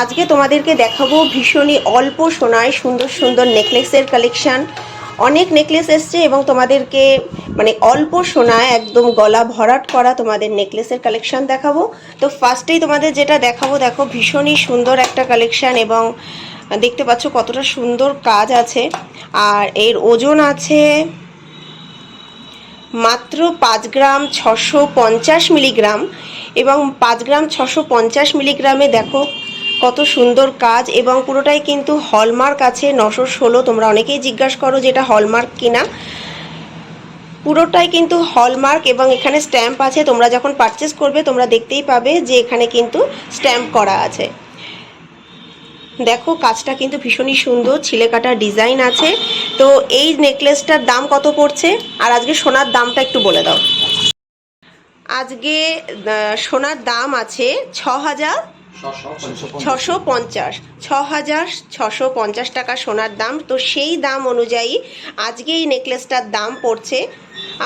আজকে তোমাদেরকে দেখাবো ভীষণই অল্প সোনায় সুন্দর সুন্দর নেকলেসের কালেকশান। অনেক নেকলেস এসছে এবং তোমাদেরকে মানে অল্প সোনায় একদম গলা ভরাট করা তোমাদের নেকলেসের কালেকশান দেখাবো। তো ফার্স্টেই তোমাদের যেটা দেখাবো, দেখো ভীষণই সুন্দর একটা কালেকশান এবং দেখতে পাচ্ছ কতটা সুন্দর কাজ আছে। আর এর ওজন আছে মাত্র পাঁচ গ্রাম ছশো পঞ্চাশ মিলিগ্রাম এবং পাঁচ গ্রাম ছশো পঞ্চাশ মিলিগ্রামে দেখো কত সুন্দর কাজ এবং পুরোটাই কিন্তু হলমার্ক আছে নশো ষোলো। তোমরা অনেকেই জিজ্ঞাসা করো যে এটা হলমার্ক কিনা। পুরোটাই কিন্তু হলমার্ক এবং এখানে স্ট্যাম্প আছে। তোমরা যখন পারচেস করবে, তোমরা দেখতেই পাবে যে এখানে কিন্তু স্ট্যাম্প করা আছে। দেখো, কাজটা কিন্তু ভীষণই সুন্দর, ছিলে কাটা ডিজাইন আছে। তো এই নেকলেসটার দাম কত পড়ছে? আর আজকে সোনার দামটা একটু বলে দাও। আজকে সোনার দাম আছে ছ হাজার ছশো পঞ্চাশ। ছ হাজার ছশো পঞ্চাশ টাকা সোনার দাম। তো সেই দাম অনুযায়ী আজকে এই নেকলেসটার দাম পড়ছে।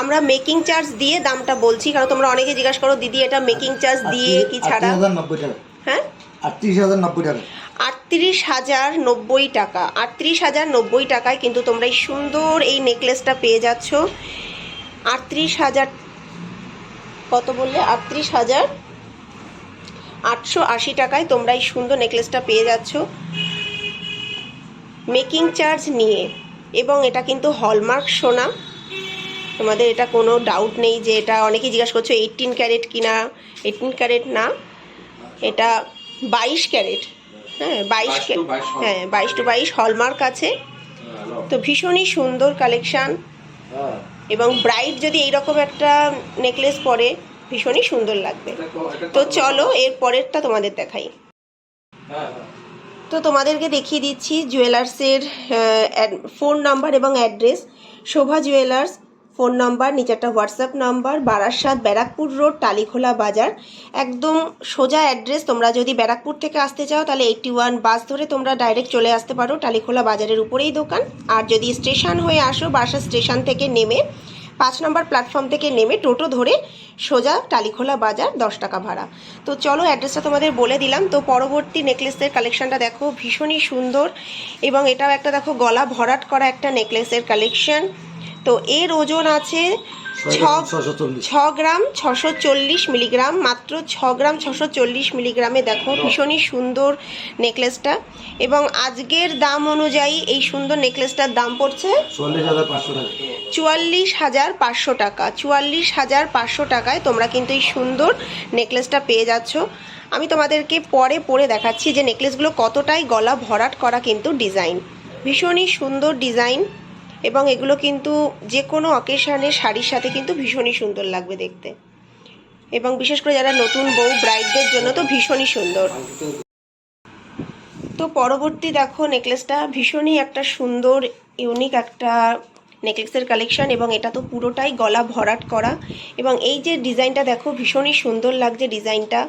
আমরা মেকিং চার্জ দিয়ে দামটা বলছি কারণ তোমরা অনেকে জিজ্ঞাসা করো দিদি এটা মেকিং চার্জ দিয়ে কি ছাড়া? হ্যাঁ? আটত্রিশ হাজার নব্বই টাকা। আটত্রিশ হাজার নব্বই টাকা। আটত্রিশ হাজার নব্বই টাকায় কিন্তু তোমরা এই সুন্দর এই নেকলেসটা পেয়ে যাচ্ছ। আটত্রিশ হাজার কত বললে? আটত্রিশ হাজার আটশো আশি টাকায় তোমরা এই সুন্দর নেকলেসটা পেয়ে যাচ্ছ। মেকিং চার্জ নিয়ে। এবং এটা কিন্তু হলমার্ক সোনা। তোমাদের এটা কোনো ডাউট নেই যে এটা অনেকেই জিজ্ঞাসা করছ এইটিন ক্যারেট কিনা? এইটিন ক্যারেট না। এটা বাইশ ক্যারেট হ্যাঁ বাইশ 22 to 22 হল। হ্যাঁ বাইশ টু বাইশ হলমার্ক আছে। তো ভীষণই সুন্দর কালেকশান এবং ব্রাইড যদি এইরকম একটা নেকলেস পরে ভীষণই সুন্দর লাগবে। তো চলো এর পরেরটা তোমাদের দেখাই। তো তোমাদেরকে দেখিয়ে দিচ্ছি জুয়েলার্সের ফোন নাম্বার এবং address. Shobha jewellers phone number নিচে একটা WhatsApp number Barasat Barrackpore road Talikhola Bazar. একদম সোজা অ্যাড্রেস তোমরা যদি ব্যারাকপুর থেকে আসতে চাও তাহলে এইটটি ওয়ান বাস ধরে তোমরা ডাইরেক্ট চলে আসতে পারো টালিখোলা বাজারের উপরেই দোকান। আর যদি স্টেশন হয়ে আসো বারাসাত স্টেশন থেকে নেমে পাঁচ নম্বর প্ল্যাটফর্ম থেকে নেমে টোটো ধরে সোজা টালিখোলা বাজার দশ টাকা ভাড়া। তো চলো অ্যাড্রেসটা তোমাদের বলে দিলাম। তো পরবর্তী নেকলেসের কালেকশানটা দেখো, ভীষণই সুন্দর এবং এটাও একটা দেখো গলা ভরাট করা একটা নেকলেসের কালেকশন তো এর ওজন আছে ছ ছ গ্রাম ছশো চল্লিশ মিলিগ্রাম মাত্র ছ গ্রাম ছশো চল্লিশ মিলিগ্রামে দেখো ভীষণই সুন্দর নেকলেসটা। এবং আজকের দাম অনুযায়ী এই সুন্দর নেকলেসটার দাম পড়ছে চুয়াল্লিশ হাজার পাঁচশো টাকা। চুয়াল্লিশ হাজার পাঁচশো টাকায় তোমরা কিন্তু এই সুন্দর নেকলেসটা পেয়ে যাচ্ছ। আমি তোমাদেরকে পরে পরে দেখাচ্ছি যে নেকলেসগুলো কতটাই গলা ভরাট করা কিন্তু ডিজাইন। ভীষণই সুন্দর ডিজাইন। এবং এগুলো কিন্তু যে কোনো অকেশানে শাড়ির সাথে কিন্তু ভীষণই সুন্দর লাগবে দেখতে। এবং বিশেষ করে যারা নতুন বউ ব্রাইডদের জন্য তো ভীষণই সুন্দর। তো পরবর্তী দেখো নেকলেসটা ভীষণই একটা সুন্দর ইউনিক একটা নেকলেসের কালেকশন এবং এটা তো পুরোটাই গলা ভরাট করা। এবং এই যে ডিজাইনটা দেখো ভীষণই সুন্দর লাগছে ডিজাইনটা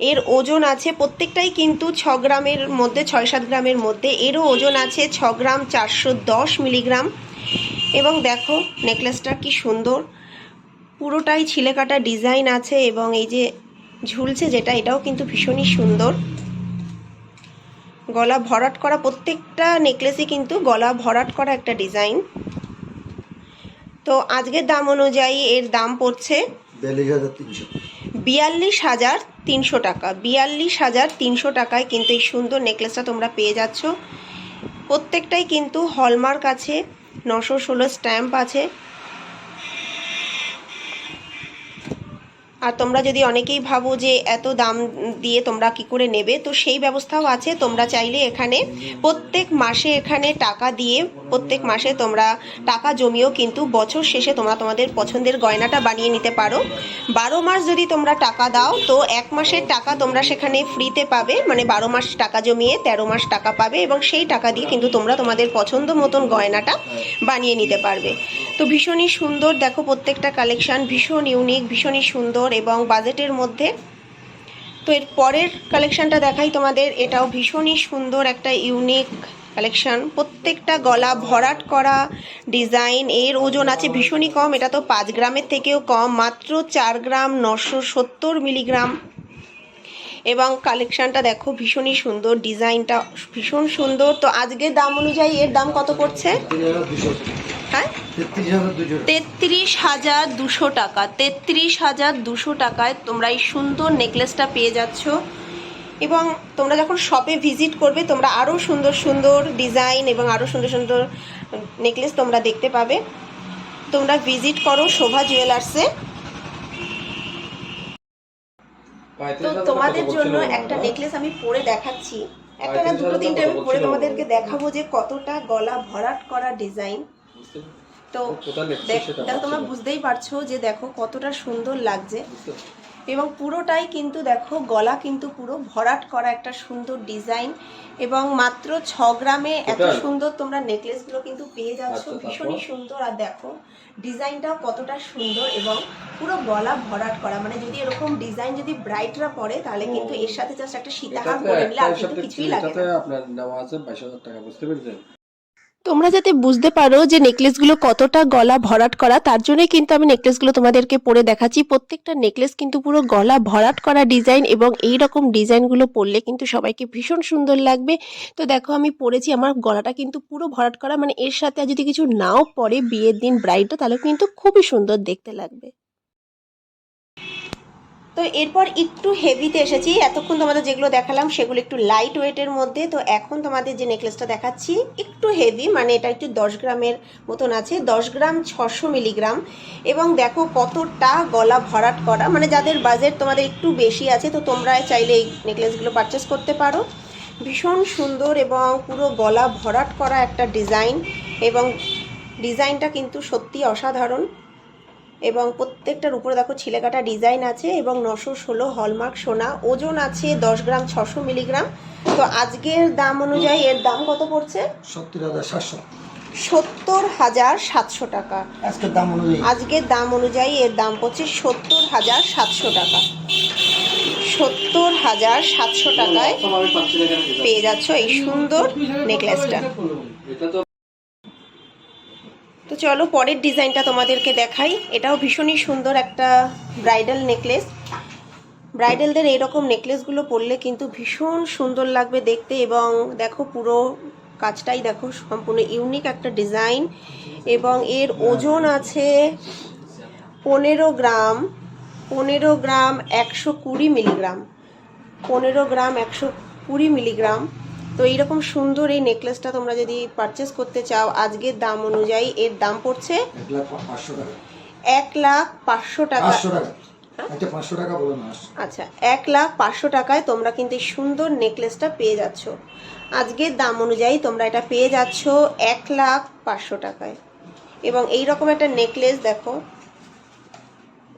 এর ওজন আছে প্রত্যেকটাই কিন্তু ছ গ্রামের মধ্যে, ছয় সাত গ্রামের মধ্যে। এরও ওজন আছে ছ গ্রাম চারশো দশ মিলিগ্রাম। এবং দেখো নেকলেসটা কি সুন্দর। পুরোটাই ছিলে কাটা ডিজাইন আছে এবং এই যে ঝুলছে যেটা এটাও কিন্তু ভীষণই সুন্দর। গলা ভরাট করা প্রত্যেকটা নেকলেসই কিন্তু গলা ভরাট করা একটা ডিজাইন তো আজকের দাম অনুযায়ী এর দাম পড়ছে বিয়াল্লিশ হাজার তিনশো। বিয়াল্লিশ হাজার তিনশো টাকা। বিয়াল্লিশ হাজার তিনশো টাকায় কিন্তু এই সুন্দর নেকলেসটা তোমরা পেয়ে যাচ্ছ। প্রত্যেকটাই কিন্তু হলমার্ক আছে। নশো ষোলো স্ট্যাম্প আছে। আর তোমরা যদি অনেকেই ভাবো যে এত দাম দিয়ে তোমরা কি করে নেবে, তো সেই ব্যবস্থাও আছে। তোমরা চাইলে এখানে প্রত্যেক মাসে এখানে টাকা দিয়ে, প্রত্যেক মাসে তোমরা টাকা জমিয়েও কিন্তু বছর শেষে তোমরা তোমাদের পছন্দের গয়নাটা বানিয়ে নিতে পারো। বারো মাস যদি তোমরা টাকা দাও, তো এক মাসের টাকা তোমরা সেখানে ফ্রিতে পাবে। মানে বারো মাস টাকা জমিয়ে তেরো মাস টাকা পাবে এবং সেই টাকা দিয়ে কিন্তু তোমরা তোমাদের পছন্দ মতন গয়নাটা বানিয়ে নিতে পারবে। তো ভীষণই সুন্দর, দেখো প্রত্যেকটা কালেকশান ভীষণ ইউনিক ভীষণই সুন্দর। এবং বাজেটের মধ্যে। তো এর পরের কালেকশানটা দেখাই তোমাদের। এটাও ভীষণই সুন্দর একটা ইউনিক কালেকশন প্রত্যেকটা গলা ভরাট করা ডিজাইন এর ওজন আছে ভীষণই কম। এটা তো পাঁচ গ্রামের থেকেও কম। মাত্র চার গ্রাম নশো সত্তর মিলিগ্রাম। এবং কালেকশানটা দেখো ভীষণই সুন্দর। ডিজাইনটা ভীষণ সুন্দর। তো আজকের দাম অনুযায়ী এর দাম কত পড়ছে? তেত্রিশ হাজার দুশো টাকা। তেত্রিশ হাজার দুশো টাকায় তোমরা এই সুন্দর নেকলেসটা পেয়ে যাচ্ছ। এবং তোমরা যখন শপে ভিজিট করবে তোমরা আরও সুন্দর সুন্দর ডিজাইন এবং আরও সুন্দর সুন্দর নেকলেস তোমরা দেখতে পাবে। তোমরা ভিজিট করো শোভা জুয়েলার্সে তো তোমাদের জন্য একটা নেকলেস আমি পরে দেখাচ্ছি। একটা না দুটো তিনটে আমি পরে তোমাদেরকে দেখাবো যে কতটা গলা ভরাট করা ডিজাইন তো দেখো তোমরা বুঝতেই পারছ যে দেখো কতটা সুন্দর লাগছে। এবং পুরোটাই কিন্তু দেখো গলা কিন্তু পুরো ভরাট করা একটা সুন্দর ডিজাইন। এবং মাত্র ছ গ্রামে এত সুন্দর তোমরা নেকলেসগুলো কিন্তু পেয়ে যাচ্ছ। আচ্ছা, ভীষণই সুন্দর। আর দেখো ডিজাইনটাও কতটা সুন্দর এবং পুরো গলা ভরাট করা। মানে যদি এরকম ডিজাইন যদি ব্রাইটরা পরে তাহলে কিন্তু এর সাথে জাস্ট একটা সীতাহার করে নিলে আর কিন্তু কিছুই লাগে না। আপনার নেওয়া আছে বাইশ হাজার টাকা বুঝতে পেরেছেন? তোমরা যাতে বুঝতে পারো যে নেকলেসগুলো কতটা গলা ভরাট করা, তার জন্যই কিন্তু আমি নেকলেসগুলো তোমাদেরকে পরে দেখাচ্ছি। প্রত্যেকটা নেকলেস কিন্তু পুরো গলা ভরাট করা ডিজাইন এবং এই রকম ডিজাইনগুলো পরলে কিন্তু সবাইকে ভীষণ সুন্দর লাগবে। তো দেখো, আমি পরেছি, আমার গলাটা কিন্তু পুরো ভরাট করা মানে এর সাথে যদি কিছু নাও পরে বিয়ের দিন ব্রাইডটা তাহলে কিন্তু খুবই সুন্দর দেখতে লাগবে। তো এরপর একটু হেভিতে এসেছি। এতক্ষণ তোমাদের যেগুলো দেখালাম, সেগুলো একটু লাইট ওয়েটের মধ্যে। তো এখন তোমাদের যে নেকলেসটা দেখাচ্ছি, একটু হেভি মানে এটা একটু দশ গ্রামের মতন আছে। দশ গ্রাম ছশো মিলিগ্রাম এবং দেখো কতটা গলা ভরাট করা। মানে যাদের বাজেট তোমাদের একটু বেশি আছে, তো তোমরা চাইলে এই নেকলেসগুলো পারচেস করতে পারো। ভীষণ সুন্দর এবং পুরো গলা ভরাট করা একটা ডিজাইন এবং ডিজাইনটা কিন্তু সত্যি অসাধারণ। এবং প্রত্যেকটার উপরে দেখো ছিলেকাটা ডিজাইন আছে এবং নশো ষোলো হলমার্ক সোনা। ওজন আছে দশ গ্রাম ছশো মিলিগ্রাম। তো আজকের দাম অনুযায়ী এর দাম কত পড়ছে? সত্তর হাজার সাতশো। সত্তর হাজার সাতশো টাকা। আজকের দাম অনুযায়ী। আজকের দাম অনুযায়ী এর দাম পড়ছে সত্তর হাজার সাতশো টাকা। সত্তর হাজার সাতশো টাকায় পেয়ে যাচ্ছ এই সুন্দর নেকলেসটা এটা তো তো চলো, পরের ডিজাইনটা তোমাদেরকে দেখাই। এটাও ভীষণই সুন্দর একটা ব্রাইডাল নেকলেস। ব্রাইডালদের এইরকম নেকলেসগুলো পরলে কিন্তু ভীষণ সুন্দর লাগবে দেখতে এবং দেখো পুরো কাজটাই দেখো সম্পূর্ণ ইউনিক একটা ডিজাইন এবং এর ওজন আছে পনেরো গ্রাম পনেরো গ্রাম একশো কুড়ি মিলিগ্রাম, পনেরো গ্রাম একশো কুড়ি মিলিগ্রাম। তো এইরকম সুন্দর এই নেকলেসটা তোমরা যদি পারচেস করতে চাও আজকের দাম অনুযায়ী এর দাম পড়ছে এক লাখ পাঁচশো টাকা। না আচ্ছা এক লাখ পাঁচশো টাকায় তোমরা কিন্তু এই সুন্দর নেকলেসটা পেয়ে যাচ্ছ। আজকের দাম অনুযায়ী তোমরা এটা পেয়ে যাচ্ছ এক লাখ পাঁচশো টাকায়। এবং এই রকম একটা নেকলেস দেখো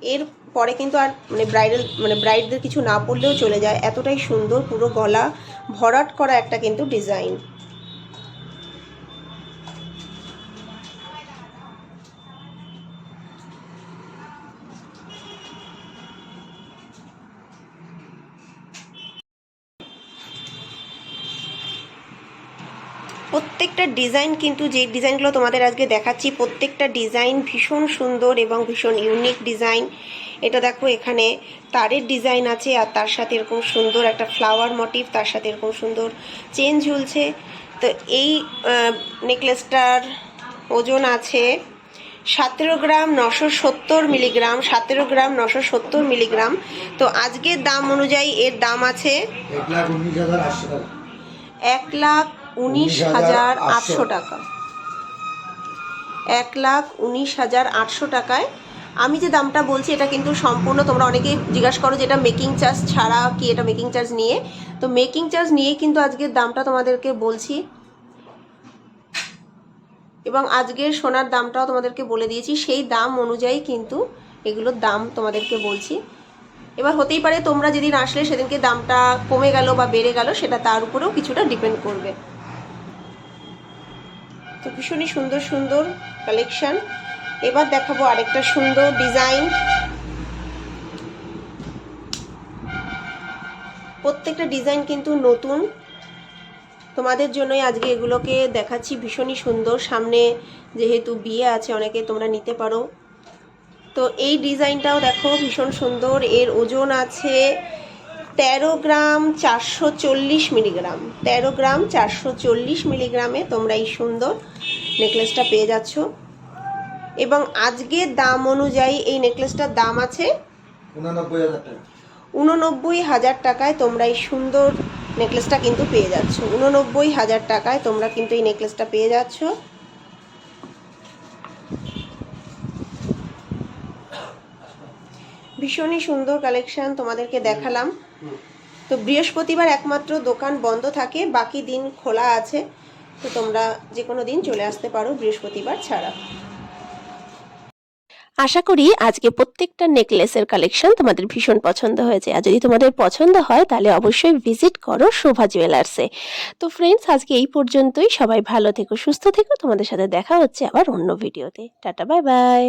এর পরে কিন্তু আর মানে ব্রাইডাল মানে ব্রাইডদের কিছু না পড়লেও চলে যায়। এতটাই সুন্দর পুরো গলা, ভরাট করা একটা কিন্তু ডিজাইন প্রত্যেকটা ডিজাইন কিন্তু যে ডিজাইনগুলো তোমাদের আজকে দেখাচ্ছি প্রত্যেকটা ডিজাইন ভীষণ সুন্দর এবং ভীষণ ইউনিক ডিজাইন এটা দেখো এখানে তারের ডিজাইন আছে আর তার সাথে এরকম সুন্দর একটা ফ্লাওয়ার মোটিভ তার সাথে এরকম সুন্দর চেন ঝুলছে। তো এই নেকলেসটার ওজন আছে সতেরো গ্রাম নশো সত্তর মিলিগ্রাম সতেরো গ্রাম নশো সত্তর মিলিগ্রাম তো আজকের দাম অনুযায়ী এর দাম আছে এক লাখ উনিশ হাজার আটশো টাকা। এক লাখ উনিশ হাজার আটশো টাকায়। আমি যে দামটা বলছি এটা কিন্তু সম্পূর্ণ তোমরা অনেকেই জিজ্ঞাসা করো যে এটা মেকিং চার্জ ছাড়া কি এটা মেকিং চার্জ নিয়ে। তো মেকিং চার্জ নিয়ে কিন্তু আজকের দামটা তোমাদেরকে বলছি। এবং আজকের সোনার দামটাও তোমাদেরকে বলে দিয়েছি। সেই দাম অনুযায়ী কিন্তু এগুলোর দাম তোমাদেরকে বলছি। এবার হতেই পারে তোমরা যেদিন আসলে সেদিনকে দামটা কমে গেল বা বেড়ে গেল সেটা তার উপরেও কিছুটা ডিপেন্ড করবে। তো ভীষণই সুন্দর সুন্দর কালেকশন এবার দেখাবো আরেকটা সুন্দর ডিজাইন প্রত্যেকটা ডিজাইন কিন্তু নতুন। তোমাদের জন্যই আজকে এগুলোকে দেখাচ্ছি, ভীষণই সুন্দর। সামনে যেহেতু বিয়ে আছে, অনেকে তোমরা নিতে পারো। তো এই ডিজাইনটাও দেখো, ভীষণ সুন্দর। এর ওজন আছে তেরো গ্রাম চারশো চল্লিশ মিলিগ্রাম। তেরো গ্রাম চারশো চল্লিশ মিলিগ্রামে তোমরা এই সুন্দর নেকলেসটা পেয়ে যাচ্ছ। এবং আজকের দাম অনুযায়ী এই নেকলেসটার দাম আছে উনানব্বই হাজার উননব্বই হাজার টাকায় তোমরা এই সুন্দর নেকলেসটা কিন্তু পেয়ে যাচ্ছ। উননব্বই হাজার টাকায় তোমরা কিন্তু এই নেকলেসটা পেয়ে যাচ্ছ। ভীষণই সুন্দর কালেকশন তোমাদেরকে দেখালাম। তো বৃহস্পতিবার একমাত্র দোকান বন্ধ থাকে, বাকি দিন খোলা আছে। তো তোমরা যে কোনো দিন চলে আসতে পারো বৃহস্পতিবার ছাড়া। আশা করি আজকে প্রত্যেকটা নেকলেসের কালেকশন তোমাদের ভীষণ পছন্দ হয়েছে। আর যদি তোমাদের পছন্দ হয়, তাহলে অবশ্যই ভিজিট করো শোভা জুয়েলার্সে তো ফ্রেন্ডস আজকে এই পর্যন্তই। সবাই ভালো থেকো, সুস্থ থেকো। তোমাদের সাথে দেখা হচ্ছে আবার অন্য ভিডিওতে টাটা বাই বাই